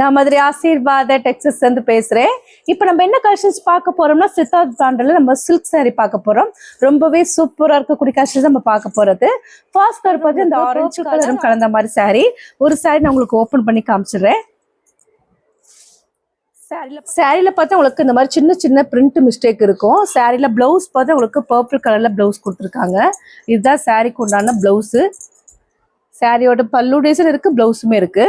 நான் மதுரை ஆசீர்வாத டெக்ஸஸ் வந்து பேசுறேன். இப்போ நம்ம என்ன கலெக்ஷன்ஸ் பார்க்க போறோம்னா சித்தார்த் பிராண்டில் நம்ம சில்க் saree பார்க்க போறோம். ரொம்பவே சூப்பரா இருக்கக்கூடிய கலெக்ஷன்ஸ் நம்ம பார்க்க போறது. ஃபர்ஸ்ட் கலர் பார்த்து இந்த ஆரஞ்சு கலரும் கலந்த மாதிரி saree. ஒரு saree நான் உங்களுக்கு ஓபன் பண்ணி காமிச்சிடுறேன். சாரியில் பார்த்தா உங்களுக்கு இந்த மாதிரி சின்ன சின்ன பிரிண்ட் மிஸ்டேக் இருக்கும். சாரியில் ப்ளவுஸ் பார்த்தா உங்களுக்கு பர்பிள் கலரில் ப்ளவுஸ் கொடுத்துருக்காங்க. இதுதான் சாரிக்கு உண்டான ப்ளவுஸு சாரியோட பல்லு டிசைன் இருக்கு ப்ளவுஸுமே இருக்கு.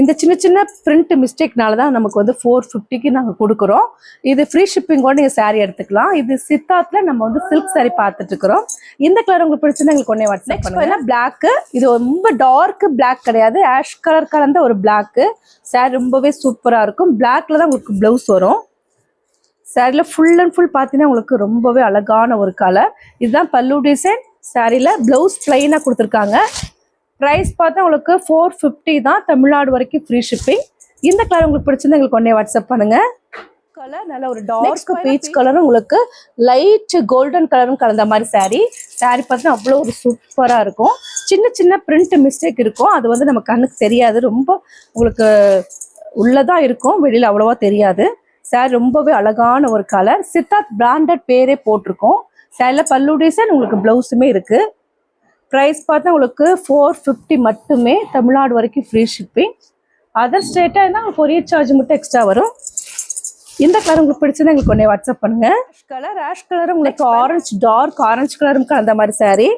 இந்த சின்ன சின்ன பிரிண்ட் மிஸ்டேக்னால தான் நமக்கு வந்து ஃபோர் ஃபிஃப்டிக்கு நாங்கள் கொடுக்குறோம். இது ஃப்ரீ ஷிப்பிங்கோட நீங்கள் சாரி எடுத்துக்கலாம். இது சித்தாத்தில் நம்ம வந்து சில்க் சாரி பார்த்துட்டு இருக்கிறோம் இந்த கலர் உங்களுக்கு பிடிச்சிருந்தா எங்களுக்கு ஒன்னே வாட்ஸ்அப் பண்ணுங்க. பிளாக் இது ரொம்ப டார்க் பிளாக் கிடையாது. ஆஷ் கலர் கலந்த ஒரு பிளாக் சாரி ரொம்பவே சூப்பராக இருக்கும். பிளாக்ல தான் உங்களுக்கு ப்ளவுஸ் வரும். சாரியில் ஃபுல் அண்ட் ஃபுல் பார்த்தீங்கன்னா உங்களுக்கு ரொம்பவே அழகான ஒரு கலர் இதுதான் பல்லு டிசைன் சாரியில் ப்ளவுஸ் பிளைனாக கொடுத்துருக்காங்க. ப்ரைஸ் பார்த்தா உங்களுக்கு ஃபோர் ஃபிஃப்டி தான் தமிழ்நாடு வரைக்கும் ஃப்ரீ ஷிப்பிங் இந்த கலர் உங்களுக்கு பிடிச்சிருந்தா எங்களுக்கு ஒன்றே வாட்ஸ்அப் பண்ணுங்க. கலர் நல்ல ஒரு டார்க் பீச் கலரும் உங்களுக்கு லைட் கோல்டன் கலரும் கலந்த மாதிரி saree. Saree பார்த்தீங்கன்னா அவ்வளோ ஒரு சூப்பராக இருக்கும். சின்ன சின்ன பிரிண்ட் மிஸ்டேக் இருக்கும். அது வந்து நம்ம கண்ணுக்கு தெரியாது. ரொம்ப உங்களுக்கு உள்ளதா இருக்கும். வெளியில் அவ்வளோவா தெரியாது. Saree ரொம்பவே அழகான ஒரு கலர் சித்தார்த் பிராண்டட் பேரே போட்டிருக்கோம். சேரில் பல்லு டிசைன் உங்களுக்கு ப்ளவுஸுமே இருக்கு. ப்ரைஸ் பார்த்தா உங்களுக்கு ஃபோர் ஃபிஃப்டி மட்டுமே தமிழ்நாடு வரைக்கும் ஃப்ரீ ஷிப்பிங் அதர் ஸ்டேட்டாக இருந்தால் கொரியர் சார்ஜ் மட்டும் எக்ஸ்ட்ரா வரும். இந்த கலர் உங்களுக்கு பிடிச்சதா எங்களுக்கு ஒன்றே வாட்ஸ்அப் பண்ணுங்க. கலர் ஆஷ் கலர் உங்களுக்கு ஆரஞ்சு டார்க் ஆரஞ்சு கலரும் கலந்த மாதிரி saree.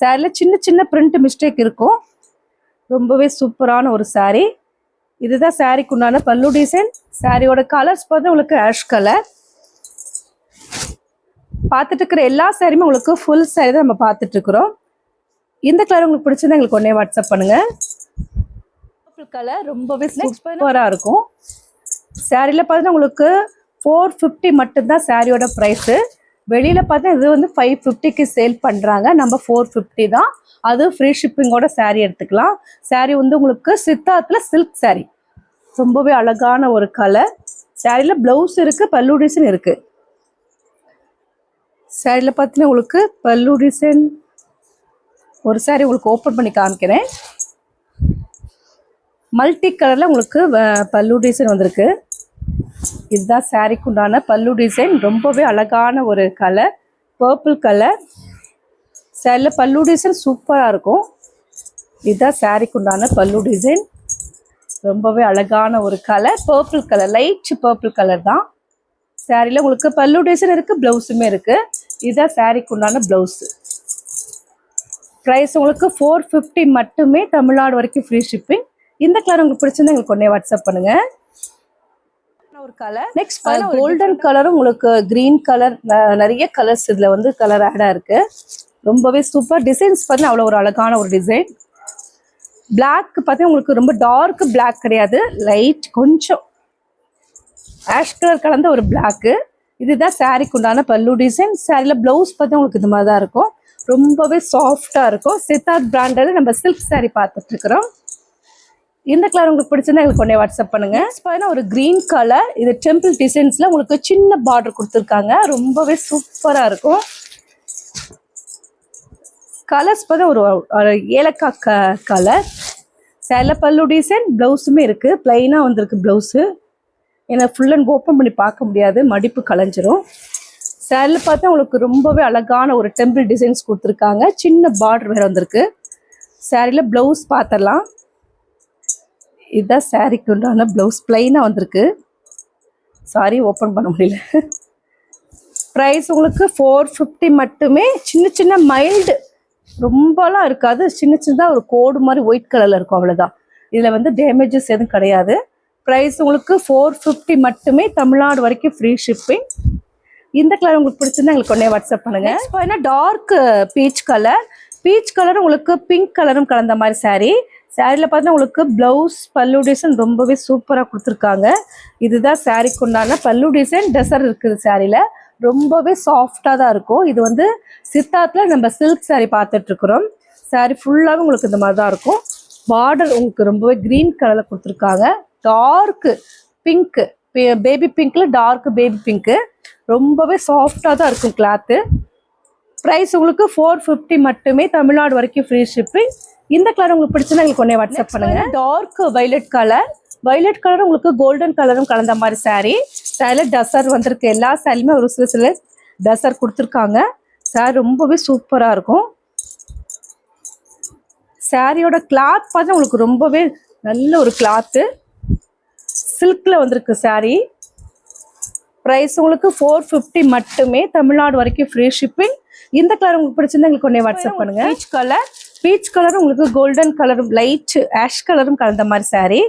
சாரியில் சின்ன சின்ன பிரிண்ட் மிஸ்டேக் இருக்கும். ரொம்பவே சூப்பரான ஒரு saree. இதுதான் சாரிக்கு உண்டான பல்லு டிசைன் சாரியோட கலர்ஸ் பார்த்தா உங்களுக்கு ஆஷ் கலர் பார்த்துட்டு இருக்கிற எல்லா சாரியுமே உங்களுக்கு ஃபுல் saree தான் நம்ம பார்த்துட்டு இருக்கிறோம். இந்த கலர் உங்களுக்கு பிடிச்சிருந்தா எங்களுக்கு ஒன்னே வாட்ஸ்அப் பண்ணுங்க. கலர் ரொம்பவே சூப்பராக இருக்கும். சாரியில் பார்த்தீங்கன்னா உங்களுக்கு ஃபோர் ஃபிஃப்டி மட்டும்தான் சாரியோட ப்ரைஸு வெளியில் பார்த்தா இது வந்து ஃபைவ் ஃபிஃப்டிக்கு சேல் பண்ணுறாங்க நம்ம ஃபோர் ஃபிஃப்டி தான். அது ஃப்ரீ ஷிப்பிங்கோட saree எடுத்துக்கலாம். Saree வந்து உங்களுக்கு சித்தாத்தில் சில்க் saree. ரொம்பவே அழகான ஒரு கலர் சாரியில் ப்ளவுஸ் இருக்குது பல்லு டிசைன் இருக்குது சாரியில் பார்த்தீங்கன்னா உங்களுக்கு பல்லு டிசைன் ஒரு சாரி உங்களுக்கு ஓப்பன் பண்ணி காமிக்கிறேன். மல்டி கலரில் உங்களுக்கு பல்லு டிசைன் வந்திருக்கு. இதுதான் சாரிக்கு உண்டான பல்லு டிசைன் ரொம்பவே அழகான ஒரு கலர் பர்பிள் கலர் சேரில் பல்லு டிசைன் சூப்பராக இருக்கும். இதுதான் சாரிக்கு உண்டான பல்லு டிசைன் ரொம்பவே அழகான ஒரு colour purple colour light purple colour தான். சாரியில் உங்களுக்கு பல்லு டிசைன் இருக்குது ப்ளவுஸுமே இருக்குது இதுதான் சாரிக்கு உண்டான ப்ளவுஸு ப்ரைஸ் உங்களுக்கு ஃபோர் ஃபிஃப்டி மட்டுமே தமிழ்நாடு வரைக்கும் ஃப்ரீ ஷிப்பிங் இந்த கலர் உங்களுக்கு பிடிச்சிருந்தா எங்களுக்கு உடனே வாட்ஸ்அப் பண்ணுங்க. ஒரு கலர் நெக்ஸ்ட் கோல்டன் கலரும் உங்களுக்கு கிரீன் கலர் நிறைய கலர்ஸ் இதுல வந்து கலர் ஆடா இருக்கு. ரொம்பவே சூப்பர் டிசைன்ஸ் பார்த்தீங்கன்னா அவ்வளோ ஒரு அழகான ஒரு டிசைன் Black பார்த்தீங்கன்னா உங்களுக்கு ரொம்ப டார்க் Black கிடையாது. லைட் கொஞ்சம் ஆஷ் கலர் கலந்த ஒரு பிளாக்கு இதுதான் சாரிக்கு உண்டான பல்லு டிசைன் சாரியில் ப்ளவுஸ் பார்த்தா உங்களுக்கு இது மாதிரி தான் இருக்கும். ரொம்பவே சாஃப்டாக இருக்கும். சித்தார்த் பிராண்டில் நம்ம சில்க் சாரீ பார்த்துட்ருக்குறோம். இந்த கலர் உங்களுக்கு பிடிச்சிருந்தா எங்களுக்கு கொண்டே வாட்ஸ்அப் பண்ணுங்க. பார்த்தீங்கன்னா ஒரு க்ரீன் கலர் இது டெம்பிள் டிசைன்ஸில் உங்களுக்கு சின்ன பார்டர் கொடுத்துருக்காங்க. ரொம்பவே சூப்பராக இருக்கும். கலர்ஸ் பார்த்தா ஒரு ஒரு ஏலக்காய் க கலர் சேல பல்லு டிசைன் ப்ளவுஸுமே இருக்குது ப்ளைனாக வந்திருக்கு ப்ளவுஸு ஏன்னா ஃபுல் அண்ட் ஓப்பன் பண்ணி பார்க்க முடியாது. மடிப்பு கலைஞ்சிரும். சேரில் பார்த்தா உங்களுக்கு ரொம்பவே அழகான ஒரு டெம்பிள் டிசைன்ஸ் கொடுத்துருக்காங்க. சின்ன பார்டர் வேறு வந்திருக்கு. சேரீயில் ப்ளவுஸ் பார்த்துடலாம் இதுதான் சேரீக்கு உண்டான ப்ளவுஸ் ப்ளைனாக வந்திருக்கு. சாரி ஓப்பன் பண்ண முடியல. ப்ரைஸ் உங்களுக்கு ஃபோர் ஃபிஃப்டி மட்டுமே. சின்ன சின்ன மைல்டு ரொம்பலாம் இருக்காது. சின்ன சின்னதாக ஒரு கோடு மாதிரி ஒயிட் கலரில் இருக்கும் அவ்வளோதான் இதில் வந்து டேமேஜஸ் எதுவும் கிடையாது. ப்ரைஸ் உங்களுக்கு ஃபோர் ஃபிஃப்டி மட்டுமே தமிழ்நாடு வரைக்கும் ஃப்ரீ ஷிப்பிங் இந்த கலர் உங்களுக்கு பிடிச்சிருந்தா எங்களுக்கு உடனே வாட்ஸ்அப் பண்ணுங்க. பார்த்தீங்கன்னா dark peach colour peach colour உங்களுக்கு பிங்க் கலரும் கலந்த மாதிரி saree. சாரியில் பார்த்தீங்கன்னா உங்களுக்கு ப்ளவுஸ் பல்லு டிசைன் ரொம்பவே சூப்பராக கொடுத்துருக்காங்க. இதுதான் சாரிக்கு உண்டான பல்லு டிசைன் டெசர் இருக்குது சாரியில் ரொம்பவே சாஃப்டாக தான் இருக்கும். இது வந்து சித்தாத்தில் நம்ம சில்க் பார்த்துட்டு இருக்கிறோம். Saree ஃபுல்லாகவே உங்களுக்கு இந்த மாதிரி தான் இருக்கும். பார்டர் உங்களுக்கு ரொம்பவே க்ரீன் கலரில் கொடுத்துருக்காங்க. டார்க்கு பிங்க்கு பேபி பிங்க்கில் டார்க் பேபி பிங்க்கு ரொம்பவே சாஃப்டாக தான் இருக்கும் கிளாத்து ப்ரைஸ் உங்களுக்கு ஃபோர் ஃபிஃப்டி மட்டுமே தமிழ்நாடு வரைக்கும் ஃப்ரீ ஷிப்பிங் இந்த கலர் உங்களுக்கு பிடிச்சுன்னா எங்களுக்கு ஒன்றே வாட்ஸ்அப் பண்ணுங்க. டார்க் வைலட் கலர் வயலட் கலரும் உங்களுக்கு கோல்டன் கலரும் கலந்த மாதிரி saree. சாரியில் டசர் வந்திருக்கு. எல்லா சாரிலுமே ஒரு சில சில டசர் கொடுத்துருக்காங்க. சாரி ரொம்பவே சூப்பராக இருக்கும். சாரியோட கிளாத் பார்த்தா உங்களுக்கு ரொம்பவே நல்ல ஒரு கிளாத்து சில்கில் வந்திருக்கு saree. ப்ரைஸ் உங்களுக்கு ஃபோர் ஃபிஃப்டி மட்டுமே தமிழ்நாடு வரைக்கும் ஃப்ரீ ஷிப்பிங் இந்த கலர் உங்களுக்கு பிடிச்சிருந்தா எங்களுக்கு உடனே வாட்ஸ்அப் பண்ணுங்க. பீச் கலர் பீச் கலர் உங்களுக்கு கோல்டன் கலரும் லைட் ஆஷ் கலரும் கலந்த மாதிரி saree.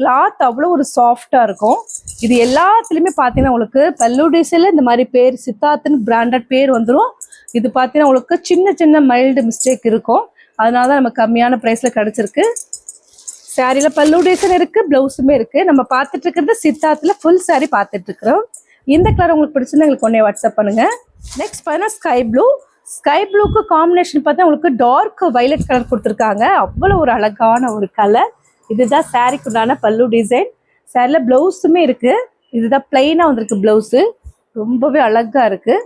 கிளாத் அவ்வளோ ஒரு சாஃப்டாக இருக்கும். இது எல்லாத்துலேயுமே பார்த்தீங்கன்னா உங்களுக்கு பல்லு டிசைனில் இந்த மாதிரி பேர் சித்தார்த்துன்னு பிராண்டட் பேர் வந்துடும் இது பார்த்தீங்கன்னா உங்களுக்கு சின்ன சின்ன மைல்டு மிஸ்டேக் இருக்கும். அதனால தான் நம்ம கம்மியான ப்ரைஸில் கிடச்சிருக்கு. சாரியில் பல்லு டிசைன் இருக்கு பிளவுஸுமே இருக்கு. நம்ம பார்த்துட்டு இருக்கிறது சித்தார்த்தில் ஃபுல் saree பார்த்துட்டு இருக்கிறோம். இந்த கலர் உங்களுக்கு பிடிச்சிருந்தா எங்களுக்கு ஒன்றே வாட்ஸ்அப் பண்ணுங்க. நெக்ஸ்ட் பார்த்தீங்கன்னா ஸ்கை ப்ளூ ஸ்கை ப்ளூக்கு காம்பினேஷன் பார்த்தா உங்களுக்கு டார்க் வைலட் கலர் கொடுத்துருக்காங்க. அவ்வளோ ஒரு அழகான ஒரு கலர் இதுதான் சாரிக்கு உண்டான பல்லு டிசைன் சாரியில் ப்ளவுஸுமே இருக்குது இதுதான் பிளெயினாக வந்திருக்கு ப்ளவுஸு ரொம்பவே அழகாக இருக்குது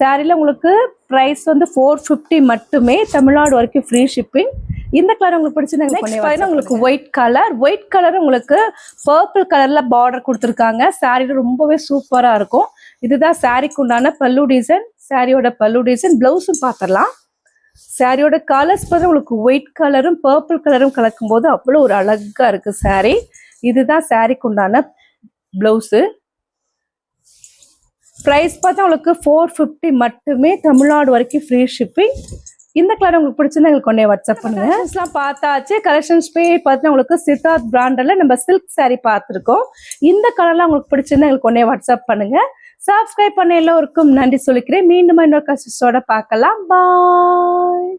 சாரியில் உங்களுக்கு ப்ரைஸ் வந்து ஃபோர் ஃபிஃப்டி மட்டுமே தமிழ்நாடு வரைக்கும் ஃப்ரீ ஷிப்பிங் இந்த கலர் உங்களுக்கு பிடிச்சிருந்தா பார்த்தீங்கன்னா உங்களுக்கு ஒயிட் கலர் ஒயிட் கலர் உங்களுக்கு பர்பிள் கலர்ல பார்டர் கொடுத்துருக்காங்க. சாரியில் ரொம்பவே சூப்பராக இருக்கும். இதுதான் சாரிக்கு உண்டான பல்லு டிசைன் சாரியோட பல்லு டிசைன் ப்ளவுஸும் பார்த்துடலாம் சாரியோட கலர்ஸ் பார்த்தா உங்களுக்கு ஒயிட் கலரும் பர்பிள் கலரும் கலக்கும் போது அவ்வளோ ஒரு அழகா இருக்கு saree. இதுதான் சாரிக்கு உண்டான ப்ளவுஸு ப்ரைஸ் பார்த்தா உங்களுக்கு ஃபோர் ஃபிஃப்டி மட்டுமே தமிழ்நாடு வரைக்கும் ஃப்ரீ ஷிப்பிங் இந்த கலர் உங்களுக்கு பிடிச்சிருந்தா எங்களுக்கு கொண்டே வாட்ஸ்அப் பண்ணுங்க. கலெக்ஷன்ஸ்லாம் பார்த்தாச்சு. கலெக்ஷன்ஸ் போய் பார்த்தீங்கன்னா உங்களுக்கு சித்தார்த் பிராண்டில் நம்ம சில்க் saree பார்த்துருக்கோம். இந்த கலர்லாம் உங்களுக்கு பிடிச்சிருந்தா எங்களுக்கு கொண்டே வாட்ஸ்அப் பண்ணுங்க. சப்ஸ்கிரைப் பண்ண எல்லோருக்கும் நன்றி சொல்லிக்கிறேன். மீண்டும் இன்னொரு கசிஸோட பார்க்கலாம். பாய்